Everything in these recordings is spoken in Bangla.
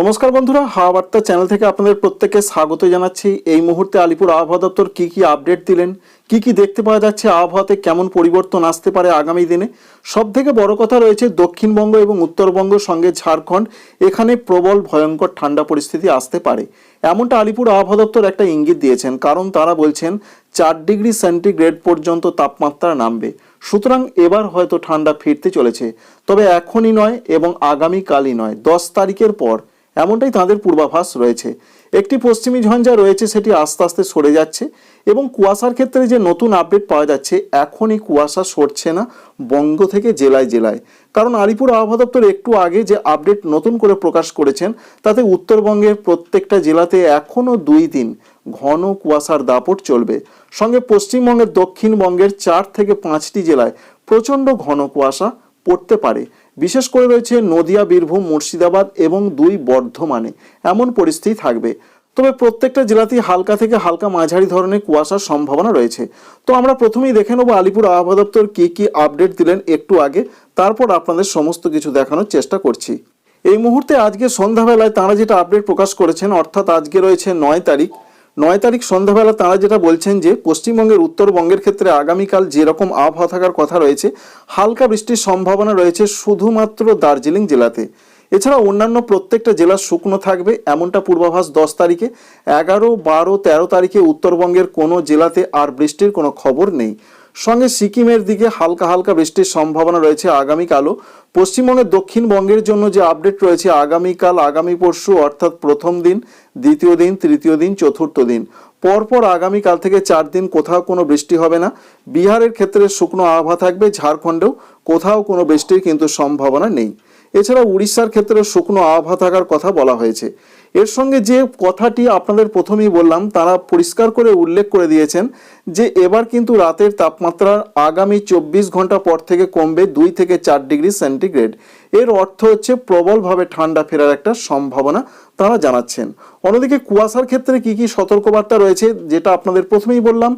নমস্কার বন্ধুরা, হাওয়া বার্তা চ্যানেল থেকে আপনাদের প্রত্যেককে স্বাগত জানাচ্ছি। এই মুহূর্তে আলিপুর আবহাওয়া দপ্তর কি কি আপডেট দিলেন, কি কি দেখতে পাওয়া যাচ্ছে, আবহাওয়াতে কেমন পরিবর্তন আসতে পারে আগামী দিনে? সব থেকে বড় কথা রয়েছে দক্ষিণবঙ্গ এবং উত্তরবঙ্গ সঙ্গে ঝাড়খণ্ড। এখানে প্রবল, ভয়ঙ্কর ঠান্ডা পরিস্থিতি আসতে পারে। এমনটা আলিপুর আবহাওয়া দপ্তর একটা ইঙ্গিত দিয়েছেন, কারণ তারা বলছেন চার ডিগ্রি সেন্টিগ্রেড পর্যন্ত তাপমাত্রা নামবে। সুতরাং এবার হয়তো ঠান্ডা ফিরতে চলেছে। তবে এখনই নয় এবং আগামীকালই নয়, দশ তারিখের পর। এমনটাই তাদের পূর্বাভাস রয়েছে। একটি পশ্চিমী ঝঞ্ঝা রয়েছে সেটি আস্তে আস্তে সরে যাচ্ছে এবং কুয়াশার ক্ষেত্রে যে নতুন আপডেট পাওয়া যাচ্ছে, এখনই কুয়াশা সরছে না বঙ্গ থেকে জেলায় জেলায়। কারণ আলিপুর আবহাওয়া দপ্তর একটু আগে যে আপডেট নতুন করে প্রকাশ করেছেন, তাতে উত্তরবঙ্গের প্রত্যেকটা জেলাতে এখনও দুই দিন ঘন কুয়াশার দাপট চলবে। সঙ্গে পশ্চিমবঙ্গের দক্ষিণবঙ্গের চার থেকে পাঁচটি জেলায় প্রচণ্ড ঘন কুয়াশা পড়তে পারে। বিশেষ করে রয়েছে নদিয়া, বীরভূম, মুর্শিদাবাদ এবং দুই বর্ধমানে। এমন পরিস্থিতি থাকবে। তবে প্রত্যেকটা জেলাতেই হালকা থেকে হালকা মাঝারি ধরনের কুয়াশার সম্ভাবনা রয়েছে। তো আমরা প্রথমেই দেখে নেব আলিপুর আবহাওয়া দপ্তর কী কী আপডেট দিলেন একটু আগে। তারপর আপনাদের সমস্ত কিছু দেখানোর চেষ্টা করছি। এই মুহূর্তে আজকে সন্ধ্যাবেলায় তারা যেটা আপডেট প্রকাশ করেছেন, অর্থাৎ আজকে রয়েছে নয় তারিখ। নয় তারিখ সন্ধ্যাবেলা তারা যেটা বলছেন যে, পশ্চিমবঙ্গের উত্তরবঙ্গের ক্ষেত্রে আগামীকাল যেরকম আবহাওয়া থাকার কথা রয়েছে, হালকা বৃষ্টির সম্ভাবনা রয়েছে শুধুমাত্র দার্জিলিং জেলাতে। এছাড়া অন্যান্য প্রত্যেকটা জেলা শুকনো থাকবে, এমনটা পূর্বাভাস দশ তারিখে। এগারো, বারো, তেরো তারিখে উত্তরবঙ্গের কোনো জেলাতে আর বৃষ্টির কোনো খবর নেই। সঙ্গে সিকিমের দিকে হালকা হালকা বৃষ্টির সম্ভাবনা রয়েছে আগামীকালও। পশ্চিমবঙ্গের দক্ষিণবঙ্গের জন্য যে আপডেট রয়েছে আগামীকাল, আগামী পরশু অর্থাৎ প্রথম দিন, দ্বিতীয় দিন, তৃতীয় দিন, চতুর্থ দিন। পরপর আগামীকাল থেকে চার দিন কোথাও কোনো বৃষ্টি হবে না। বিহারের ক্ষেত্রে শুকনো আবহাওয়া থাকবে, ঝাড়খণ্ডেও কোথাও কোনো বৃষ্টির কিন্তু সম্ভাবনা নেই। এছাড়া উড়িষ্যার ক্ষেত্রে শুকনো আবহাওয়া থাকার কথা বলা হয়েছে। এর সঙ্গে যে কথাটি আপনাদের প্রথমেই বললাম, তারা পরিষ্কার করে উল্লেখ করে দিয়েছেন যে এবার কিন্তু রাতের তাপমাত্রা আগামী চব্বিশ ঘণ্টা পর থেকে কমবে দুই থেকে চার ডিগ্রি সেন্টিগ্রেড। এর অর্থ হচ্ছে প্রবলভাবে ঠান্ডা ফেরার একটা সম্ভাবনা তারা জানাচ্ছেন। অন্যদিকে কুয়াশার ক্ষেত্রে কি কি সতর্কবার্তা রয়েছে, যেটা আপনাদের প্রথমেই বললাম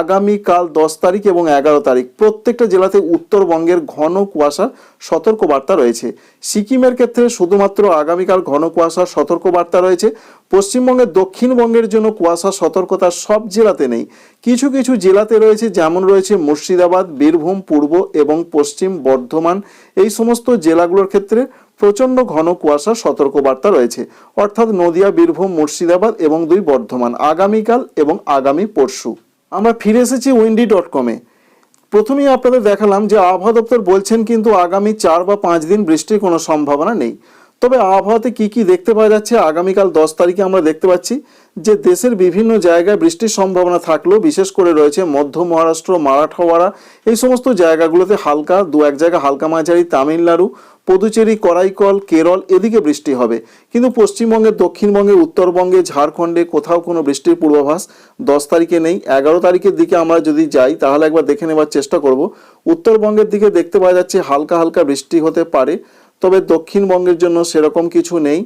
আগামীকাল দশ তারিখ এবং এগারো তারিখ। প্রত্যেকটা জেলাতে উত্তরবঙ্গের ঘন কুয়াশার সতর্কবার্তা রয়েছে। সিকিমের ক্ষেত্রে শুধুমাত্র আগামীকাল ঘন কুয়াশার সতর্কবার্তা রয়েছে। পশ্চিমবঙ্গের দক্ষিণবঙ্গের জন্য কুয়াশা সতর্কতা সব জেলাতে নেই। কিছু কিছু জেলাতে রয়েছে, যেমন রয়েছে মুর্শিদাবাদ, বীরভূম, পূর্ব এবং পশ্চিম বর্ধমান। এই সমস্ত জেলাগুলোর ক্ষেত্রে প্রচণ্ড ঘন কুয়াশার সতর্কবার্তা রয়েছে। অর্থাৎ নদিয়া, বীরভূম, মুর্শিদাবাদ এবং দুই বর্ধমান, আগামীকাল এবং আগামী পরশু। আমরা ফিরে এসেছি উইন্ডি ডট কমে। প্রথমেই আপনাদের দেখালাম যে আবহাওয়া দপ্তর বলছেন কিন্তু আগামী চার বা পাঁচ দিন বৃষ্টির কোনো সম্ভাবনা নেই। তবে আবহাওয়াতে কি কি দেখতে পাওয়া যাচ্ছে? আগামীকাল দশ তারিখে আমরা দেখতে পাচ্ছি যে দেশের বিভিন্ন জায়গায় বৃষ্টির সম্ভাবনা থাকলেও বিশেষ করে রয়েছে মধ্য মহারাষ্ট্র মারাঠাওয়াড়া এই সমস্ত জায়গাগুলোতে হালকা, দু এক জায়গা হালকা মাঝারি, তামিলনাড়ু, পদুচেরি, করাইকল, কেরল এদিকে বৃষ্টি হবে। কিন্তু পশ্চিমবঙ্গের দক্ষিণবঙ্গে, উত্তরবঙ্গে, ঝাড়খণ্ডে কোথাও কোনো বৃষ্টির পূর্বাভাস দশ তারিখে নেই। এগারো তারিখের দিকে আমরা যদি যাই, তাহলে একবার দেখে নেবার চেষ্টা করব। উত্তরবঙ্গের দিকে দেখতে পাওয়া যাচ্ছে হালকা হালকা বৃষ্টি হতে পারে। তবে দক্ষিণবঙ্গের জন্য সেরকম কিছু নেই।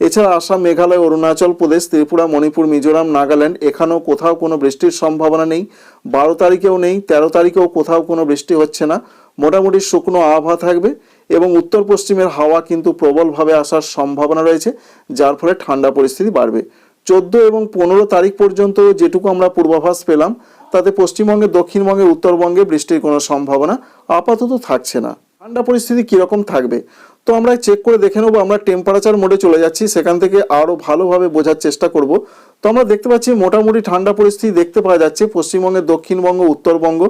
এছাড়া আসাম, মেঘালয়, অরুণাচল প্রদেশ, ত্রিপুরা, মণিপুর, মিজোরাম, নাগাল্যান্ড, এখানেও কোথাও কোনো বৃষ্টির সম্ভাবনা নেই। বারো তারিখেও নেই, তেরো তারিখেও কোথাও কোনো বৃষ্টি হচ্ছে না। মোটামুটি শুকনো আবহাওয়া থাকবে এবং উত্তর পশ্চিমের হাওয়া কিন্তু প্রবলভাবে আসার সম্ভাবনা রয়েছে, যার ফলে ঠান্ডা পরিস্থিতি বাড়বে। চোদ্দ এবং পনেরো তারিখ পর্যন্ত যেটুকু আমরা পূর্বাভাস পেলাম, তাতে পশ্চিমবঙ্গে, দক্ষিণবঙ্গে, উত্তরবঙ্গে বৃষ্টির কোনো সম্ভাবনা আপাতত থাকছে না। ঠান্ডা পরিস্থিতি কীরকম থাকবে? তো আমরা চেক করে দেখে নেব, আমরা টেম্পারেচার মোডে চলে যাচ্ছি, সেখান থেকে আরও ভালোভাবে বোঝার চেষ্টা করব। তো আমরা দেখতে পাচ্ছি মোটামুটি ঠান্ডা পরিস্থিতি দেখতে পাওয়া যাচ্ছে পশ্চিমবঙ্গের, দক্ষিণবঙ্গ, উত্তরবঙ্গ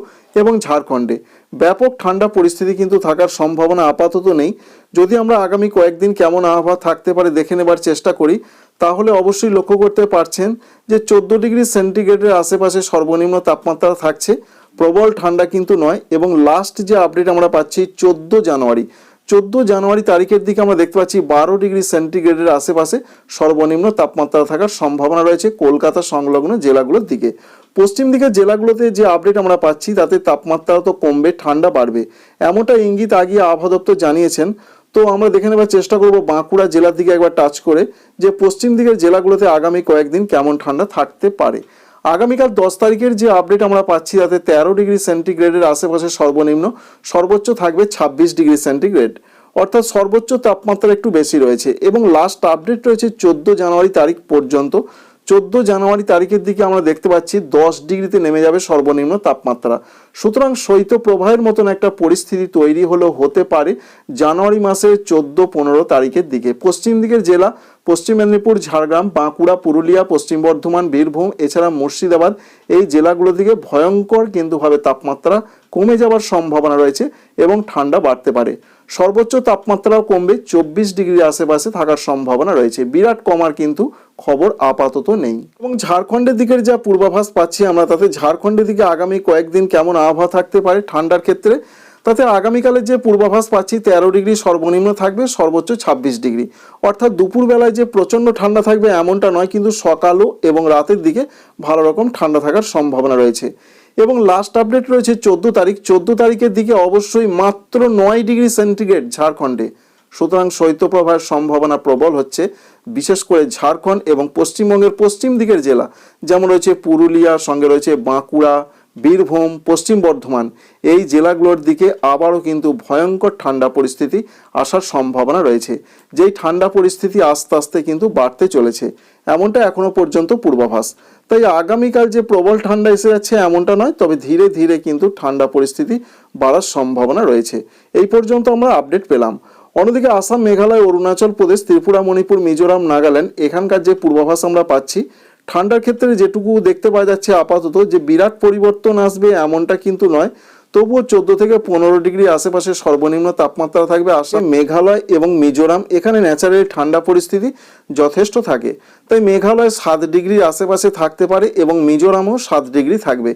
এবং ঝাড়খণ্ডে। ব্যাপক ঠান্ডা পরিস্থিতি কিন্তু থাকার সম্ভাবনা আপাতত নেই। যদি আমরা আগামী কয়েকদিন কেমন আবহাওয়া থাকতে পারে দেখে নেবার চেষ্টা করি, তাহলে অবশ্যই লক্ষ্য করতে পারছেন যে চোদ্দ ডিগ্রি সেন্টিগ্রেডের আশেপাশে সর্বনিম্ন তাপমাত্রা থাকছে। প্রবল ঠান্ডা কিন্তু নয় এবং লাস্ট যে আপডেট আমরা পাচ্ছি চোদ্দ জানুয়ারি। চোদ্দ জানুয়ারি তারিখের দিকে আমরা দেখতে পাচ্ছি বারো ডিগ্রি সেন্টিগ্রেডের আশেপাশে সর্বনিম্ন তাপমাত্রা থাকার সম্ভাবনা রয়েছে কলকাতা সংলগ্ন জেলাগুলোর দিকে। পশ্চিম দিকের জেলাগুলোতে যে আপডেট আমরা পাচ্ছি তাতে তাপমাত্রা তো কমবে, ঠান্ডা বাড়বে। এমনটা ইঙ্গিত আগিয়ে আবহাওয়া দপ্তর জানিয়েছেন। তো আমরা দেখে নেবার চেষ্টা করব বাঁকুড়া জেলার দিকে একবার টাচ করে যে পশ্চিম দিকের জেলাগুলোতে আগামী কয়েকদিন কেমন ঠান্ডা থাকতে পারে। আগামীকাল দশ তারিখের যে আপডেট আমরা পাচ্ছি, তাতে তেরো ডিগ্রি সেন্টিগ্রেডের আশেপাশে সর্বনিম্ন, সর্বোচ্চ থাকবে ছাব্বিশ ডিগ্রি সেন্টিগ্রেড অর্থাৎ সর্বোচ্চ তাপমাত্রা একটু বেশি রয়েছে এবং লাস্ট আপডেট রয়েছে চোদ্দ জানুয়ারি তারিখ পর্যন্ত। চোদ্দ জানুয়ারি তারিখের দিকে আমরা দেখতে পাচ্ছি দশ ডিগ্রিতে নেমে যাবে সর্বনিম্ন তাপমাত্রা। সুতরাং শৈত্য প্রবাহের মতন একটা পরিস্থিতি তৈরি হলো হতে পারে জানুয়ারি মাসের চোদ্দ পনেরো তারিখের দিকে। পশ্চিম দিকের জেলা, পশ্চিম মেদিনীপুর, ঝাড়গ্রাম, বাঁকুড়া, পুরুলিয়া, পশ্চিম বর্ধমান, বীরভূম, এছাড়া মুর্শিদাবাদ এই জেলাগুলো দিকে ভয়ঙ্কর কিন্তুভাবে তাপমাত্রা কমে যাওয়ার সম্ভাবনা রয়েছে এবং ঠান্ডা বাড়তে পারে। সর্বোচ্চ তাপমাত্রাও কমবে, চব্বিশ ডিগ্রির আশেপাশে থাকার সম্ভাবনা রয়েছে। বিরাট কমার কিন্তু খবর আপাতত নেই। এবং ঝাড়খণ্ডের দিকের যা পূর্বাভাস পাচ্ছি আমরা, তাতে ঝাড়খণ্ডের দিকে আগামী কয়েকদিন কেমন আবহাওয়া থাকতে পারে ঠান্ডার ক্ষেত্রে? তাতে আগামীকালের যে পূর্বাভাস পাচ্ছি, তেরো ডিগ্রি সর্বনিম্ন থাকবে, সর্বোচ্চ ছাব্বিশ ডিগ্রি। অর্থাৎ দুপুরবেলায় যে প্রচণ্ড ঠান্ডা থাকবে এমনটা নয়, কিন্তু সকালও এবং রাতের দিকে ভালো রকম ঠান্ডা থাকার সম্ভাবনা রয়েছে। এবং লাস্ট আপডেট রয়েছে চোদ্দ তারিখ। চোদ্দ তারিখের দিকে অবশ্যই মাত্র নয় ডিগ্রি সেন্টিগ্রেড ঝাড়খণ্ডে। সুতরাং শৈত্যপ্রবাহের সম্ভাবনা প্রবল হচ্ছে, বিশেষ করে ঝাড়খণ্ড এবং পশ্চিমবঙ্গের পশ্চিম দিকের জেলা। যেমন রয়েছে পুরুলিয়া, সঙ্গে রয়েছে বাঁকুড়া বীরভূম, পশ্চিম বর্ধমান, এই জেলাগুলোর দিকে আবারও কিন্তু ভয়ঙ্কর ঠান্ডা পরিস্থিতি আসার সম্ভাবনা রয়েছে। যেই ঠান্ডা পরিস্থিতি আস্তে আস্তে কিন্তু বাড়তে চলেছে, এমনটা এখনও পর্যন্ত পূর্বাভাস। তাই আগামীকাল যে প্রবল ঠান্ডা এসে যাচ্ছে এমনটা নয়, তবে ধীরে ধীরে কিন্তু ঠান্ডা পরিস্থিতি বাড়ার সম্ভাবনা রয়েছে। এই পর্যন্ত আমরা আপডেট পেলাম। অন্যদিকে আসাম, মেঘালয়, অরুণাচল প্রদেশ, ত্রিপুরা, মণিপুর, মিজোরাম, নাগাল্যান্ড, এখানকার যে পূর্বাভাস আমরা পাচ্ছি ঠান্ডার ক্ষেত্রে যেটুকু দেখতে পাওয়া যাচ্ছে আপাতত যে বিরাট পরিবর্তন আসবে এমনটা কিন্তু নয়। তবুও চোদ্দ থেকে পনেরো ডিগ্রি আশেপাশে সর্বনিম্ন তাপমাত্রা থাকবে। আসাম, মেঘালয় এবং মিজোরাম, এখানে ন্যাচারালি ঠান্ডা পরিস্থিতি যথেষ্ট থাকে। তাই মেঘালয় সাত ডিগ্রির আশেপাশে থাকতে পারে এবং মিজোরামও সাত ডিগ্রি থাকবে।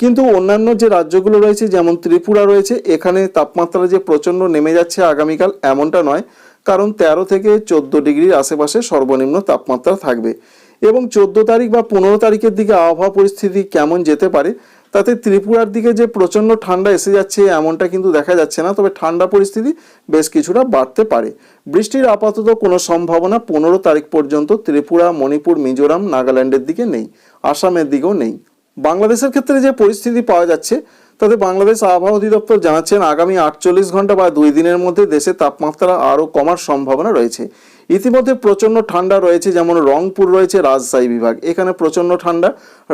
কিন্তু অন্যান্য যে রাজ্যগুলো রয়েছে, যেমন ত্রিপুরা রয়েছে, এখানে তাপমাত্রা যে প্রচণ্ড নেমে যাচ্ছে আগামীকাল এমনটা নয়। কারণ তেরো থেকে চোদ্দ ডিগ্রির আশেপাশে সর্বনিম্ন তাপমাত্রা থাকবে। এবং চোদ্দ তারিখ বা পনেরো তারিখের দিকে আবহাওয়া পরিস্থিতি কেমন যেতে পারে, তাতে ত্রিপুরার দিকে যে প্রচণ্ড ঠান্ডা এসে যাচ্ছে এমনটা কিন্তু দেখা যাচ্ছে না, তবে ঠান্ডা পরিস্থিতি বেশ কিছুটা বাড়তে পারে। বৃষ্টির আপাতত কোনো সম্ভাবনা পনেরো তারিখ পর্যন্ত ত্রিপুরা, মণিপুর, মিজোরাম, নাগাল্যান্ডের দিকে নেই, আসামের দিকেও নেই। বাংলাদেশের ক্ষেত্রে যে পরিস্থিতি পাওয়া যাচ্ছে, তাতে বাংলাদেশ আবহাওয়া অধিদপ্তর জানাচ্ছেন, আগামী আটচল্লিশ ঘণ্টা বা দুই দিনের মধ্যে দেশে তাপমাত্রা আরও কমার সম্ভাবনা রয়েছে। ইতিমধ্যে প্রচণ্ড ঠান্ডা রয়েছে, যেমন রংপুর রয়েছে রাজশাহী বিভাগ। এখানে প্রচণ্ড ঠান্ডা।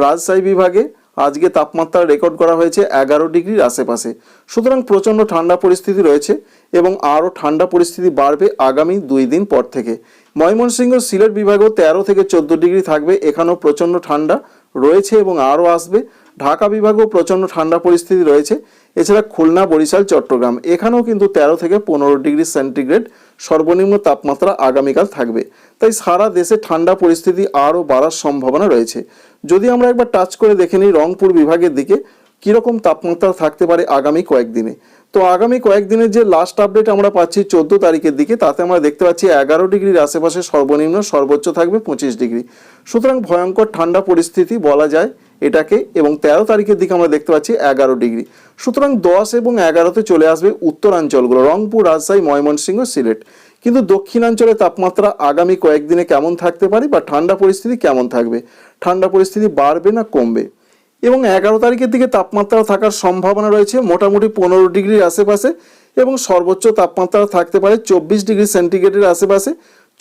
রাজশাহী বিভাগে আজকে তাপমাত্রা রেকর্ড করা হয়েছে এগারো ডিগ্রির আশেপাশে। সুতরাং প্রচণ্ড ঠান্ডা পরিস্থিতি রয়েছে এবং আরও ঠান্ডা পরিস্থিতি বাড়বে আগামী দুই দিন পর থেকে। ময়মনসিংহ সিলেট বিভাগেও তেরো থেকে চোদ্দ ডিগ্রি থাকবে। এখানেও প্রচণ্ড ঠান্ডা রয়েছে এবং আরও আসবে। ঢাকা বিভাগেও প্রচণ্ড ঠান্ডা পরিস্থিতি রয়েছে। এছাড়া খুলনা, বরিশাল, চট্টগ্রাম, এখানেও কিন্তু তেরো থেকে পনেরো ডিগ্রি সেন্টিগ্রেড সর্বনিম্ন তাপমাত্রা আগামীকাল থাকবে। তাই সারা দেশে ঠান্ডা পরিস্থিতি আরও বাড়ার সম্ভাবনা রয়েছে। যদি আমরা একবার টাচ করে দেখে নিই রংপুর বিভাগের দিকে, কীরকম তাপমাত্রা থাকতে পারে আগামী কয়েকদিনে? তো আগামী কয়েকদিনের যে লাস্ট আপডেট আমরা পাচ্ছি চোদ্দ তারিখের দিকে, তাতে আমরা দেখতে পাচ্ছি এগারো ডিগ্রির আশেপাশে সর্বনিম্ন সর্বোচ্চ থাকবে পঁচিশ ডিগ্রি। সুতরাং ভয়ঙ্কর ঠান্ডা পরিস্থিতি বলা যায় এটাকে এবং তেরো তারিখের দিকে আমরা দেখতে পাচ্ছি এগারো ডিগ্রি। সুতরাং দশ এবং এগারোতে চলে আসবে উত্তরাঞ্চলগুলো, রংপুর, রাজশাহী, ময়মনসিংহ, সিলেট। কিন্তু দক্ষিণাঞ্চলে তাপমাত্রা আগামী কয়েকদিনে কেমন থাকতে পারে বা ঠান্ডা পরিস্থিতি কেমন থাকবে? ঠান্ডা পরিস্থিতি বাড়বে না কমবে? এবং এগারো তারিখের দিকে তাপমাত্রা থাকার সম্ভাবনা রয়েছে মোটামুটি পনেরো ডিগ্রির আশেপাশে এবং সর্বোচ্চ তাপমাত্রা থাকতে পারে চব্বিশ ডিগ্রি সেন্টিগ্রেডের আশেপাশে।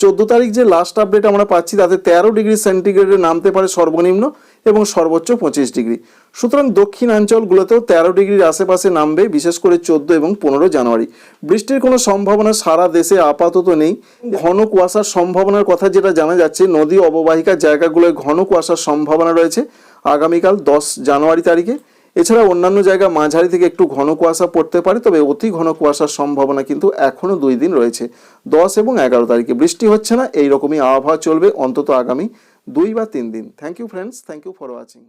চোদ্দ তারিখ যে লাস্ট আপডেট আমরা পাচ্ছি তাতে তেরো ডিগ্রি সেন্টিগ্রেডে নামতে পারে সর্বনিম্ন। এবং সর্বোচ্চ পঁচিশ ডিগ্রি। সুতরাং দক্ষিণাঞ্চলগুলোতেও তেরো ডিগ্রির আশেপাশে নামবে, বিশেষ করে চোদ্দ এবং পনেরো জানুয়ারি। বৃষ্টির কোনো সম্ভাবনা সারা দেশে আপাতত নেই। ঘন কুয়াশার সম্ভাবনার কথা যেটা জানা যাচ্ছে, নদী অববাহিকার জায়গাগুলোয় ঘন কুয়াশার সম্ভাবনা রয়েছে আগামীকাল দশ জানুয়ারি তারিখে। এছাড়া অন্যান্য জায়গা মাঝারি থেকে একটু ঘন কুয়াশা পড়তে পারে, তবে অতি ঘন কুয়াশার সম্ভাবনা কিন্তু এখনও দুই দিন রয়েছে, দশ এবং এগারো তারিখে। বৃষ্টি হচ্ছে না এই রকমই আবহাওয়া চলবে, অন্তত আগামী দুই বা তিন দিন। Thank you friends thank you for watching